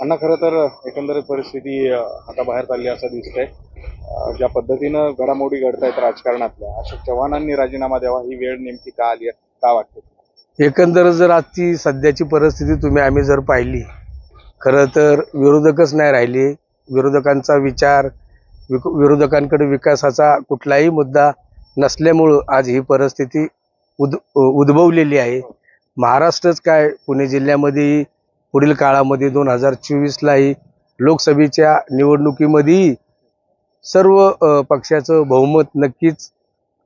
अण्णा खरं तर एकंदरीत परिस्थिती हाताबाहेर आता बाहेर चालली असं दिसतंय. ज्या पद्धतीनं घडामोडी घडतायत राजकारणातल्या अशोक चव्हाणांनी राजीनामा द्यावा ही वेळ नेमकी का आली का वाटते एकंदर जर आजची सध्याची परिस्थिती तुम्ही आम्ही जर पाहिली खरं तर विरोधकच नाही राहिले. विरोधकांचा विचार विक- विरोधकांकडे विकासाचा कुठलाही मुद्दा नसल्यामुळं आज ही परिस्थिती उद उद्भवलेली आहे. महाराष्ट्रच काय पुणे जिल्ह्यामध्ये पुढील काळामध्ये दोन हजार चोवीसलाही लोकसभेच्या निवडणुकीमध्येही सर्व पक्षाचं बहुमत नक्कीच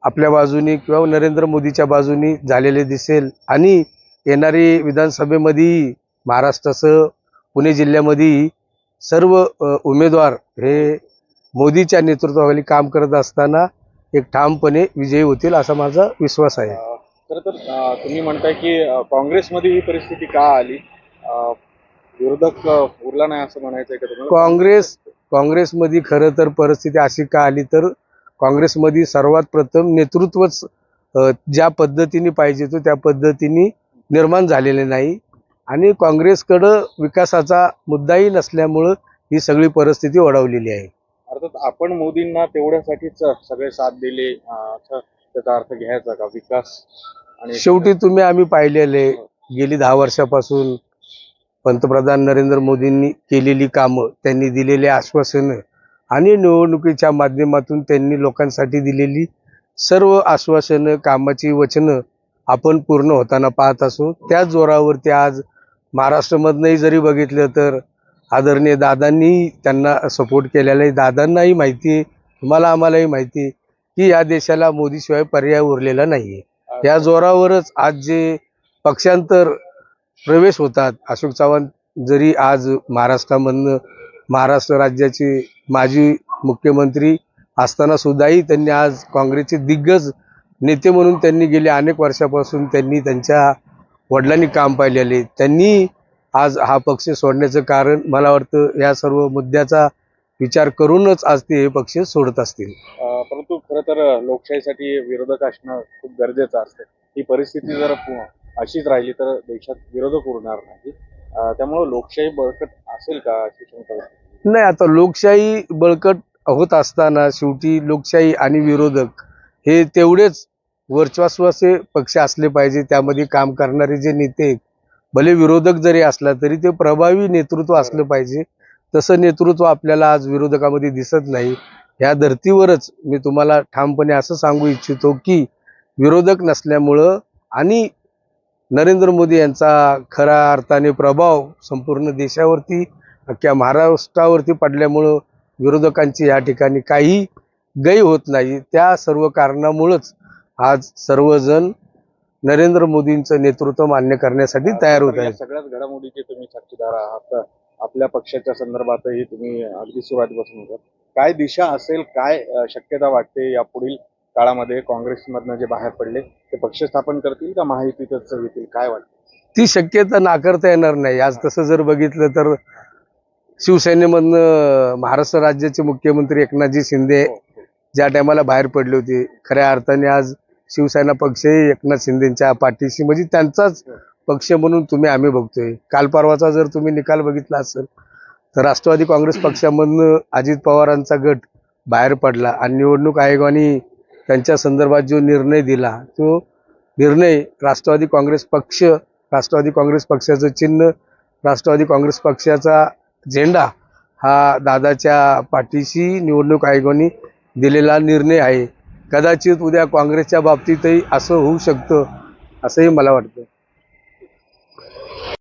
आपल्या बाजूनी किंवा नरेंद्र मोदीच्या बाजूनी झालेले दिसेल. आणि येणारी विधानसभेमध्ये महाराष्ट्रासह पुणे जिल्ह्यामध्ये सर्व उमेदवार हे मोदीच्या नेतृत्वाखाली काम करत असताना एक ठामपणे विजयी होतील असा माझा विश्वास आहे. खरं तर तुम्ही म्हणताय की काँग्रेसमध्ये ही परिस्थिती का आली? विरोधक उरला नाही असं म्हणायचंय का तुम्हाला? काँग्रेस काँग्रेसमध्ये खरं तर परिस्थिती अशी का आली तर काँग्रेसमध्ये सर्वात प्रथम नेतृत्वच ज्या पद्धतीने पाहिजे तो त्या पद्धतीने निर्माण झालेले नाही. आणि काँग्रेसकडं विकासाचा मुद्दाही नसल्यामुळं ही सगळी परिस्थिती ओढवलेली आहे. अर्थात आपण मोदींना तेवढ्यासाठीच सगळे साथ दिले त्याचा अर्थ घ्यायचा का? विकास आणि शेवटी तुम्ही आम्ही पाहिलेले गेली दहा वर्षापासून पंतप्रधान नरेंद्र मोदींनी केलेली कामं त्यांनी दिलेली आश्वासनं आणि निवडणुकीच्या माध्यमातून त्यांनी लोकांसाठी दिलेली सर्व आश्वासनं कामाची वचनं आपण पूर्ण होताना पाहत असू. त्या जोरावरती आज महाराष्ट्रामधनंही जरी बघितलं तर आदरणीय दादांनी त्यांना सपोर्ट केलेला आहे. दादांनाही माहिती आहे तुम्हाला आम्हालाही माहिती आहे की या देशाला मोदीशिवाय पर्याय उरलेला नाही आहे या जोरावरच आज जे पक्षांतर प्रवेश होतात. अशोक चव्हाण जरी आज महाराष्ट्रामधनं महाराष्ट्र राज्याचे माजी मुख्यमंत्री असताना सुद्धाही त्यांनी आज काँग्रेसचे दिग्गज नेते म्हणून त्यांनी गेल्या अनेक वर्षापासून त्यांनी त्यांच्या वडिलांनी काम पाहिलेले. त्यांनी आज हा पक्ष सोडण्याचं कारण मला वाटतं या सर्व मुद्द्याचा विचार करूनच आज ते हे पक्ष सोडत असतील. परंतु खरं तर लोकशाहीसाठी विरोधक असणं खूप गरजेचं असतं. ही परिस्थिती जर अशीच राहिली तर देशात विरोधक उरणार नाही त्यामुळे त्यामुळं लोकशाही बळकट असेल का अशी शंका नाही आता लोकशाही बळकट होत असताना शेवटी लोकशाही आणि विरोधक हे तेवढेच वर्चस्वाचे पक्ष असले पाहिजे त्यामध्ये काम करणारे जे नेते आहेत, भले विरोधक जरी असला तरी ते प्रभावी नेतृत्व असलं पाहिजे. तसं नेतृत्व आपल्याला आज विरोधकामध्ये दिसत नाही. ह्या धर्तीवरच मी तुम्हाला ठामपणे असं सांगू इच्छितो की विरोधक नसल्यामुळं आणि नरेंद्र मोदी यांचा खरा अर्थाने प्रभाव संपूर्ण देशावरती अख्ख्या महाराष्ट्रावरती पडल्यामुळं विरोधकांची या ठिकाणी काही गै होत नाही. त्या सर्व कारणामुळंच आज सर्वजण नरेंद्र मोदींचं नेतृत्व मान्य करण्यासाठी तयार होत आहे सगळ्याच घडामोडीचे तुम्ही साक्षीदार आहात आपल्या पक्षाच्या संदर्भातही तुम्ही अगदी सुरुवातीपासून होता काय दिशा असेल काय शक्यता वाटते या पुढील काळामध्ये काँग्रेसमधनं जे बाहेर पडले ते पक्ष स्थापन करतील का महायुतीतच येतील काय वाटतं? ती शक्यता नाकारता येणार नाही. आज तसं जर बघितलं तर शिवसेनेमधनं महाराष्ट्र राज्याचे मुख्यमंत्री एकनाथजी शिंदे हो, हो. ज्या टायमाला बाहेर पडले होते खऱ्या अर्थाने आज शिवसेना पक्षही एकनाथ शिंदेच्या पाठीशी म्हणजे त्यांचाच पक्ष म्हणून तुम्ही आम्ही बघतोय. काल परवाचा जर तुम्ही निकाल बघितला असेल तर राष्ट्रवादी काँग्रेस पक्षामधनं अजित पवारांचा गट बाहेर पडला आणि निवडणूक आयोगाने त्यांच्या संदर्भात जो निर्णय दिला तो निर्णय राष्ट्रवादी काँग्रेस पक्ष राष्ट्रवादी काँग्रेस पक्षाचं चिन्ह राष्ट्रवादी काँग्रेस पक्षाचा झेंडा हा दादाच्या पाठीशी निवडणूक आयोगाने दिलेला निर्णय आहे. कदाचित उद्या काँग्रेसच्या बाबतीतही असं होऊ शकतं असंही मला वाटतं.